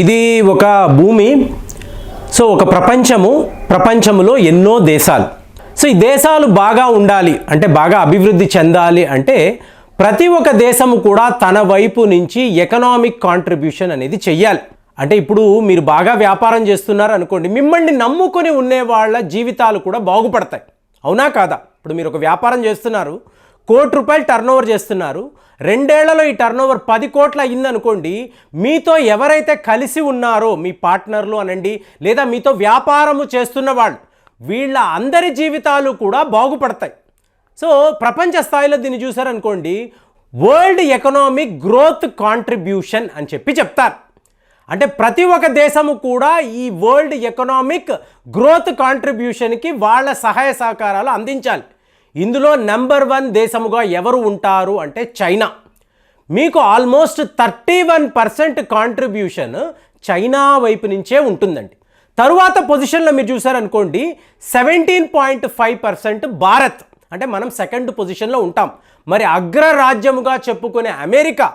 ఇది ఒక భూమి. సో ఒక ప్రపంచము ప్రపంచములో ఎన్నో దేశాలు. సో ఈ దేశాలు బాగా ఉండాలి అంటే బాగా అభివృద్ధి చెందాలి అంటే ప్రతి ఒక్క దేశము కూడా తన వైపు నుంచి ఎకనామిక్ కాంట్రిబ్యూషన్ అనేది చెయ్యాలి. అంటే ఇప్పుడు మీరు బాగా వ్యాపారం చేస్తున్నారు అనుకోండి మిమ్మల్ని నమ్ముకొని ఉండే వాళ్ళ జీవితాలు కూడా బాగుపడతాయి. అవునా కాదా? ఇప్పుడు మీరు ఒక వ్యాపారం చేస్తున్నారు కోటి రూపాయలు టర్న్ ఓవర్ చేస్తున్నారు. రెండేళ్ళలో ఈ టర్న్ ఓవర్ పది కోట్ల అయిందనుకోండి మీతో ఎవరైతే కలిసి ఉన్నారో మీ పార్ట్నర్లు అనండి లేదా మీతో వ్యాపారము చేస్తున్న వాళ్ళు వీళ్ళ అందరి జీవితాలు కూడా బాగుపడతాయి. సో ప్రపంచ స్థాయిలో దీన్ని చూసారనుకోండి వరల్డ్ ఎకనామిక్ గ్రోత్ కాంట్రిబ్యూషన్ అని చెప్పి చెప్తారు. అంటే ప్రతి ఒక్క దేశము కూడా ఈ వరల్డ్ ఎకనామిక్ గ్రోత్ కాంట్రిబ్యూషన్కి వాళ్ళ సహాయ సహకారాలు అందించాలి. ఇందులో నెంబర్ వన్ దేశముగా ఎవరు ఉంటారు అంటే చైనా. మీకు almost thirty one percent contribution China వైపు నుంచే ఉంటుందండి. తరువాత పొజిషన్లో మీరు చూసారనుకోండి seventeen point five percent Bharat. అంటే మనం సెకండ్ పొజిషన్లో ఉంటాం. మరి అగ్రరాజ్యముగా చెప్పుకునే అమెరికా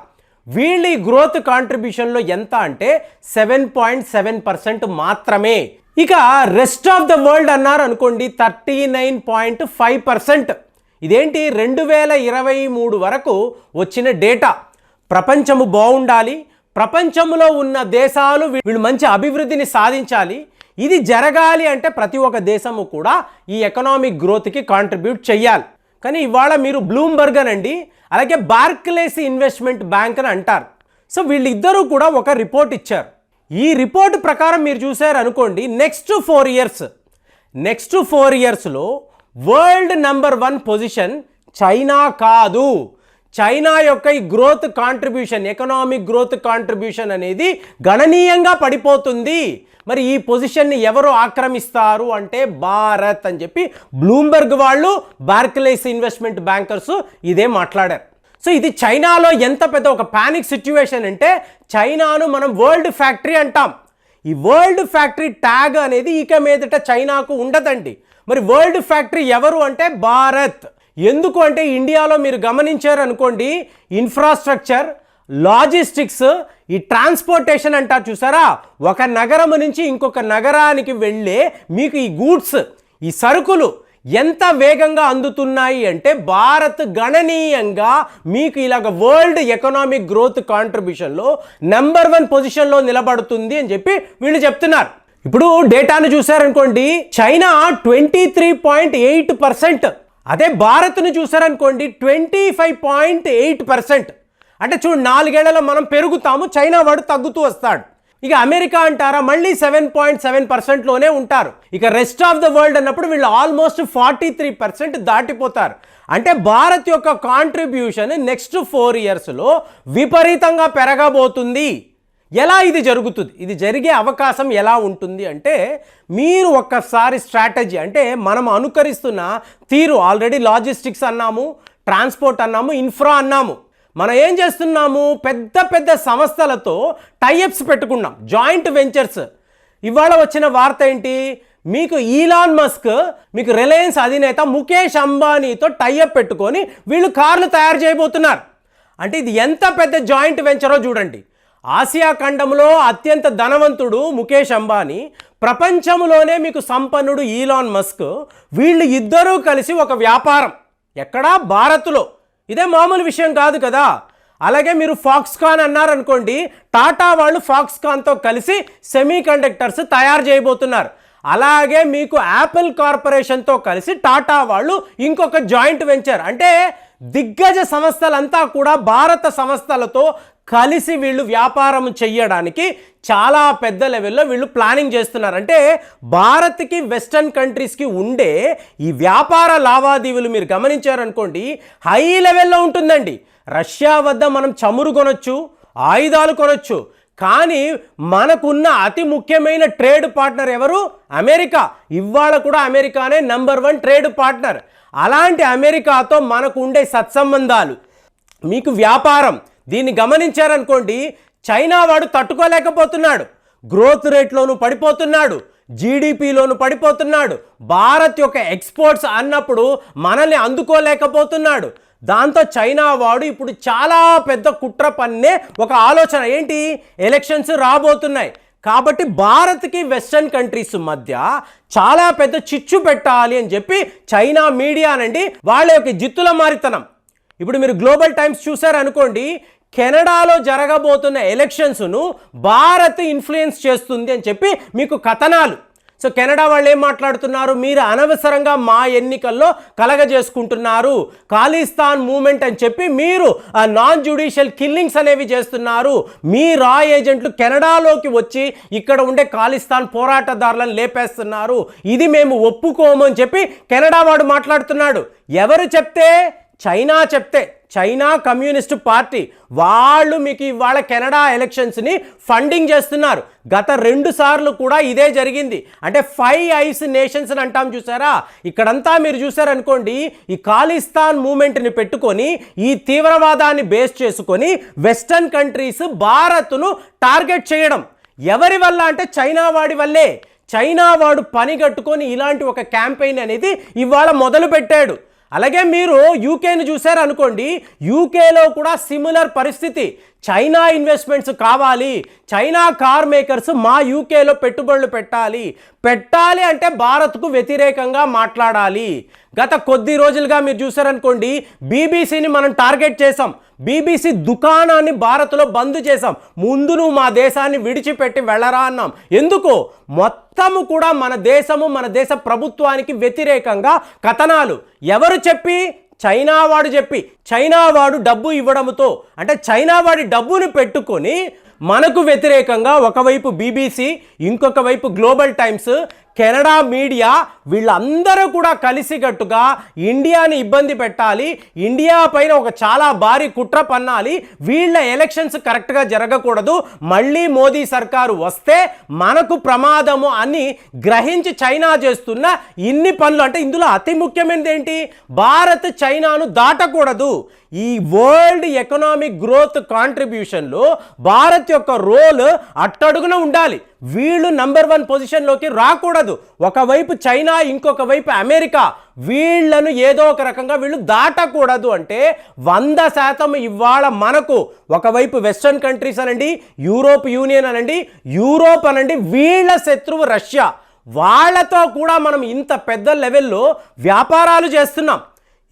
వీళ్ళ గ్రోత్ కాంట్రిబ్యూషన్లో ఎంత అంటే సెవెన్ పాయింట్ సెవెన్ పర్సెంట్ మాత్రమే. ఇక రెస్ట్ ఆఫ్ ద వరల్డ్ అన్నారు అనుకోండి thirty nine point five percent ఇదేంటి? రెండు వేల ఇరవై మూడు వరకు వచ్చిన డేటా ప్రపంచము బాగుండాలి. ప్రపంచంలో ఉన్న దేశాలు వీళ్ళు మంచి అభివృద్ధిని సాధించాలి. ఇది జరగాలి అంటే ప్రతి ఒక్క దేశము కూడా ఈ ఎకనామిక్ గ్రోత్కి కాంట్రిబ్యూట్ చేయాలి కానీ ఇవాళ మీరు బ్లూంబర్గ్ అనండి అలాగే బార్క్లేస్ ఇన్వెస్ట్మెంట్ బ్యాంక్ అని అంటారు. సో వీళ్ళిద్దరూ కూడా ఒక రిపోర్ట్ ఇచ్చారు. ఈ రిపోర్ట్ ప్రకారం మీరు చూసారు అనుకోండి next four years next four ఇయర్స్లో world number one position China కాదు. చైనా యొక్క ఈ growth contribution economic growth contribution అనేది గణనీయంగా పడిపోతుంది. మరి ఈ పొజిషన్ని ఎవరు ఆక్రమిస్తారు అంటే భారత్ అని చెప్పి బ్లూంబర్గ్ వాళ్ళు బార్క్లైస్ ఇన్వెస్ట్మెంట్ బ్యాంకర్స్ ఇదే మాట్లాడారు. సో ఇది చైనాలో ఎంత పెద్ద ఒక పానిక్ సిచ్యువేషన్ అంటే చైనాను మనం వరల్డ్ ఫ్యాక్టరీ అంటాం. ఈ వరల్డ్ ఫ్యాక్టరీ ట్యాగ్ అనేది ఇక మీదట చైనాకు ఉండదండి. మరి వరల్డ్ ఫ్యాక్టరీ ఎవరు అంటే భారత్. ఎందుకు అంటే ఇండియాలో మీరు గమనించారు అనుకోండి ఇన్ఫ్రాస్ట్రక్చర్ లాజిస్టిక్స్ ఈ ట్రాన్స్పోర్టేషన్ అంటారు చూసారా? ఒక నగరం నుంచి ఇంకొక నగరానికి వెళ్ళే మీకు ఈ గూడ్స్ ఈ సరుకులు ఎంత వేగంగా అందుతున్నాయి అంటే భారత్ గణనీయంగా మీకు ఇలాగ వరల్డ్ ఎకనామిక్ గ్రోత్ కాంట్రిబ్యూషన్లో నెంబర్ వన్ పొజిషన్లో నిలబడుతుంది అని చెప్పి వీళ్ళు చెప్తున్నారు. ఇప్పుడు డేటాను చూసారనుకోండి China twenty three point eight percent. అదే భారత్ను చూసారనుకోండి twenty five point eight percent. అంటే చూడు నాలుగేళ్ళలో మనం పెరుగుతాము చైనా వాడు తగ్గుతూ వస్తాడు. ఇక అమెరికా అంటారా మళ్ళీ సెవెన్ పాయింట్ సెవెన్ పర్సెంట్లోనే ఉంటారు. ఇక రెస్ట్ ఆఫ్ ద వరల్డ్ అన్నప్పుడు వీళ్ళు ఆల్మోస్ట్ ఫార్టీ త్రీ పర్సెంట్ దాటిపోతారు. అంటే భారత్ యొక్క కాంట్రిబ్యూషన్ నెక్స్ట్ ఫోర్ ఇయర్స్లో విపరీతంగా పెరగబోతుంది. ఎలా ఇది జరుగుతుంది? ఇది జరిగే అవకాశం ఎలా ఉంటుంది అంటే మీరు ఒక్కసారి స్ట్రాటజీ అంటే మనం అనుకరిస్తున్న తీరు ఆల్రెడీ లాజిస్టిక్స్ అన్నాము ట్రాన్స్పోర్ట్ అన్నాము ఇన్ఫ్రా అన్నాము. మనం ఏం చేస్తున్నాము? పెద్ద పెద్ద సంస్థలతో టైఅప్స్ పెట్టుకున్నాం. జాయింట్ వెంచర్స్ ఇవాళ వచ్చిన వార్త ఏంటి? మీకు ఈలాన్ మస్క్ మీకు రిలయన్స్ అధినేత ముఖేష్ అంబానీతో టైఅప్ పెట్టుకొని వీళ్ళు కార్లు తయారు చేయబోతున్నారు. అంటే ఇది ఎంత పెద్ద జాయింట్ వెంచరో చూడండి. ఆసియా ఖండంలో అత్యంత ధనవంతుడు ముఖేష్ అంబానీ ప్రపంచంలోనే మీకు సంపన్నుడు ఈలాన్ మస్క్ వీళ్ళు ఇద్దరూ కలిసి ఒక వ్యాపారం. ఎక్కడా? భారత్లో. ఇదే మామూలు విషయం కాదు కదా. అలాగే మీరు ఫాక్స్కాన్ అన్నారనుకోండి టాటా వాళ్ళు ఫాక్స్కాన్తో కలిసి సెమీ కండక్టర్స్ తయారు చేయబోతున్నారు. అలాగే మీకు యాపిల్ కార్పొరేషన్తో కలిసి టాటా వాళ్ళు ఇంకొక జాయింట్ వెంచర్. అంటే దిగ్గజ సంస్థలంతా కూడా భారత సంస్థలతో కలిసి వీళ్ళు వ్యాపారం చెయ్యడానికి చాలా పెద్ద లెవెల్లో వీళ్ళు ప్లానింగ్ చేస్తున్నారు. అంటే భారత్కి వెస్టర్న్ కంట్రీస్కి ఉండే ఈ వ్యాపార లావాదేవీలు మీరు గమనించారనుకోండి హై లెవెల్లో ఉంటుందండి. రష్యా వద్ద మనం చమురు కొనొచ్చు ఆయుధాలు కొనొచ్చు. కానీ మనకున్న అతి ముఖ్యమైన ట్రేడ్ పార్ట్నర్ ఎవరు? అమెరికా. ఇవాళ కూడా అమెరికానే నంబర్ వన్ ట్రేడ్ పార్ట్నర్. అలాంటి అమెరికాతో మనకు ఉండే సత్సంబంధాలు. మీకు వ్యాపారం దీన్ని గమనించారనుకోండి చైనా వాడు తట్టుకోలేకపోతున్నాడు. గ్రోత్ రేట్లోను పడిపోతున్నాడు. జీడిపిలోను పడిపోతున్నాడు. భారత్ యొక్క ఎక్స్పోర్ట్స్ అన్నప్పుడు మనల్ని అందుకోలేకపోతున్నాడు. దాంతో చైనా వాడు ఇప్పుడు చాలా పెద్ద కుట్ర పన్నే ఒక ఆలోచన. ఏంటి? ఎలక్షన్స్ రాబోతున్నాయి. కాబట్టి భారత్కి వెస్టర్న్ కంట్రీస్ మధ్య చాలా పెద్ద చిచ్చు పెట్టాలి అని చెప్పి చైనా మీడియానండి వాళ్ళ యొక్క జిత్తుల మారితనం. ఇప్పుడు మీరు గ్లోబల్ టైమ్స్ చూసారనుకోండి కెనడాలో జరగబోతున్న ఎలక్షన్స్ను భారత్ ఇన్ఫ్లుయెన్స్ చేస్తుంది అని చెప్పి మీకు కథనాలు. సో కెనడా వాళ్ళు ఏం మాట్లాడుతున్నారు? మీరు అనవసరంగా మా ఎన్నికల్లో కలగజేసుకుంటున్నారు. ఖాళీస్థాన్ మూమెంట్ అని చెప్పి మీరు నాన్ జ్యుడిషియల్ కిల్లింగ్స్ అనేవి చేస్తున్నారు. మీ రా ఏజెంట్లు కెనడాలోకి వచ్చి ఇక్కడ ఉండే ఖాళీస్థాన్ పోరాటదారులను లేపేస్తున్నారు. ఇది మేము ఒప్పుకోము అని చెప్పి కెనడా వాడు మాట్లాడుతున్నాడు. ఎవరు చెప్తే? చైనా చెప్తే. చైనా కమ్యూనిస్ట్ పార్టీ వాళ్ళు మీకు ఇవాళ కెనడా ఎలక్షన్స్ని ఫండింగ్ చేస్తున్నారు. గత రెండు సార్లు కూడా ఇదే జరిగింది. అంటే ఫైవ్ ఐస్ నేషన్స్ అని అంటాం చూసారా? ఇక్కడంతా మీరు చూసారనుకోండి ఈ ఖాళీస్థాన్ మూమెంట్ని పెట్టుకొని ఈ తీవ్రవాదాన్ని బేస్ చేసుకొని వెస్టర్న్ కంట్రీస్ భారత్ను టార్గెట్ చేయడం. ఎవరి వల్ల అంటే చైనా వాడి వల్లే. చైనా వాడు పని కట్టుకొని ఇలాంటి ఒక క్యాంపెయిన్ అనేది ఇవాళ మొదలు పెట్టాడు అలాగే మీరు యూకేని చూశారనుకోండి అనుకోండి యూకేలో కూడా సిమిలర్ పరిస్థితి. చైనా ఇన్వెస్ట్మెంట్స్ కావాలి. చైనా కార్ మేకర్స్ మా యూకేలో పెట్టుబడులు పెట్టాలి. పెట్టాలి అంటే భారత్కు వ్యతిరేకంగా మాట్లాడాలి. గత కొద్ది రోజులుగా మీరు చూసారనుకోండి బీబీసీని మనం టార్గెట్ చేసాం బీబీసీ దుకాణాన్ని భారత్లో బంద్ చేసాం ముందు నువ్వు మా దేశాన్ని విడిచిపెట్టి వెళ్ళరా అన్నాం. ఎందుకు? మొత్తము కూడా మన దేశము మన దేశ ప్రభుత్వానికి వ్యతిరేకంగా కథనాలు. ఎవరు చెప్పి? చైనా వాడు చెప్పి చైనా వాడు డబ్బు ఇవ్వడంతో అంటే చైనా వాడి డబ్బును పెట్టుకొని మనకు వ్యతిరేకంగా ఒకవైపు బీబీసీ ఇంకొక వైపు గ్లోబల్ టైమ్స్ కెనడా మీడియా వీళ్ళందరూ కూడా కలిసికట్టుగా ఇండియాని ఇబ్బంది పెట్టాలి ఇండియా పైన ఒక చాలా భారీ కుట్ర పన్నాలి వీళ్ళ ఎలక్షన్స్ కరెక్ట్గా జరగకూడదు మళ్ళీ మోదీ సర్కారు వస్తే మనకు ప్రమాదము అని గ్రహించి చైనా చేస్తున్న ఇన్ని పనులు. అంటే ఇందులో అతి ముఖ్యమైనది ఏంటి? భారత్ చైనాను దాటకూడదు. ఈ వరల్డ్ ఎకనామిక్ గ్రోత్ కాంట్రిబ్యూషన్లో భారత్ యొక్క రోల్ అట్టడుగున ఉండాలి. వీళ్ళు నంబర్ వన్ పొజిషన్లోకి రాకూడదు. ఒకవైపు చైనా ఇంకొక వైపు అమెరికా. వీళ్ళను ఏదో ఒక రకంగా వీళ్ళు దాటకూడదు అంటే వంద శాతం ఇవాళ మనకు. ఒకవైపు వెస్ట్రన్ కంట్రీస్ అనండి యూరోప్ యూనియన్ అనండి యూరోప్ అనండి వీళ్ళ శత్రువు రష్యా. వాళ్ళతో కూడా మనం ఇంత పెద్ద లెవెల్లో వ్యాపారాలు చేస్తున్నాం.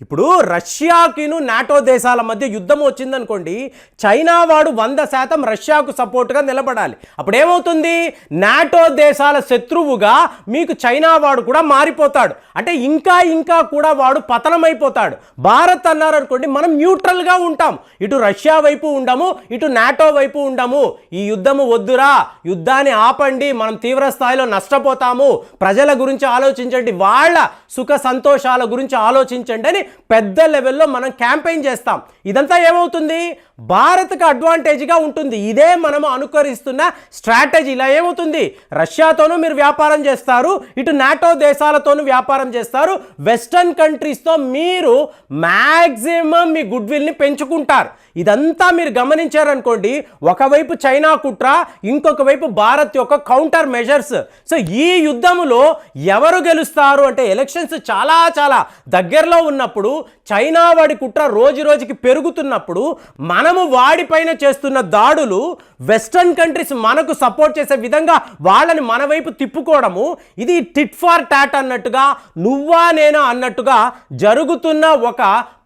ఇప్పుడు రష్యాకిను నాటో దేశాల మధ్య యుద్ధం వచ్చిందనుకోండి చైనా వాడు వంద శాతం రష్యాకు సపోర్ట్గా నిలబడాలి. అప్పుడు ఏమవుతుంది నాటో దేశాల శత్రువుగా మీకు చైనా వాడు కూడా మారిపోతాడు. అంటే ఇంకా ఇంకా కూడా వాడు పతనమైపోతాడు. భారత్ అన్నారనుకోండి మనం న్యూట్రల్గా ఉంటాం. ఇటు రష్యా వైపు ఉండము ఇటు నాటో వైపు ఉండము. ఈ యుద్ధము వద్దురా యుద్ధాన్ని ఆపండి మనం తీవ్ర స్థాయిలో నష్టపోతాము. ప్రజల గురించి ఆలోచించండి వాళ్ళ సుఖ సంతోషాల గురించి ఆలోచించండి అని పెద్ద లెవెల్లో మనం క్యాంపెయిన్ చేస్తాం. ఇదంతా ఏమవుతుంది? భారత్కు అడ్వాంటేజ్గా ఉంటుంది. ఇదే మనం అనుకరిస్తున్న స్ట్రాటజీ ఇలా ఏమవుతుంది? రష్యాతోనూ మీరు వ్యాపారం చేస్తారు ఇటు నాటో దేశాలతోనూ వ్యాపారం చేస్తారు. వెస్టర్న్ కంట్రీస్తో మీరు మ్యాక్సిమం మీ గుడ్ విల్ని పెంచుకుంటారు. ఇదంతా మీరు గమనించారనుకోండి ఒకవైపు చైనా కుట్ర ఇంకొక వైపు భారత్ యొక్క కౌంటర్ మెజర్స్ సో ఈ యుద్ధములో ఎవరు గెలుస్తారు? అంటే ఎలక్షన్స్ చాలా చాలా దగ్గరలో ఉన్నప్పుడు చైనా వాడి కుట్ర రోజు రోజుకి పెరుగుతున్నప్పుడు మన మనము వాడిపైన చేస్తున్న దాడులు వెస్టర్న్ కంట్రీస్ మనకు సపోర్ట్ చేసే విధంగా వాళ్ళని మన వైపు తిప్పుకోవడము ఇది టిట్ ఫార్ టాట్ అన్నట్టుగా నువ్వా నేనా అన్నట్టుగా జరుగుతున్న ఒక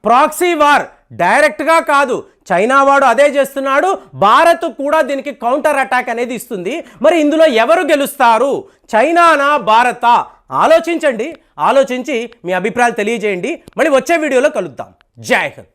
ప్రాక్సీ వార్. డైరెక్ట్గా కాదు చైనా వాడు అదే చేస్తున్నాడు భారత్ కూడా దీనికి కౌంటర్ అటాక్ అనేది ఇస్తుంది. మరి ఇందులో ఎవరు గెలుస్తారు? చైనానా భారతా? ఆలోచించండి ఆలోచించి మీ అభిప్రాయాలు తెలియజేయండి. మళ్ళీ వచ్చే వీడియోలో కలుద్దాం. జై హింద్.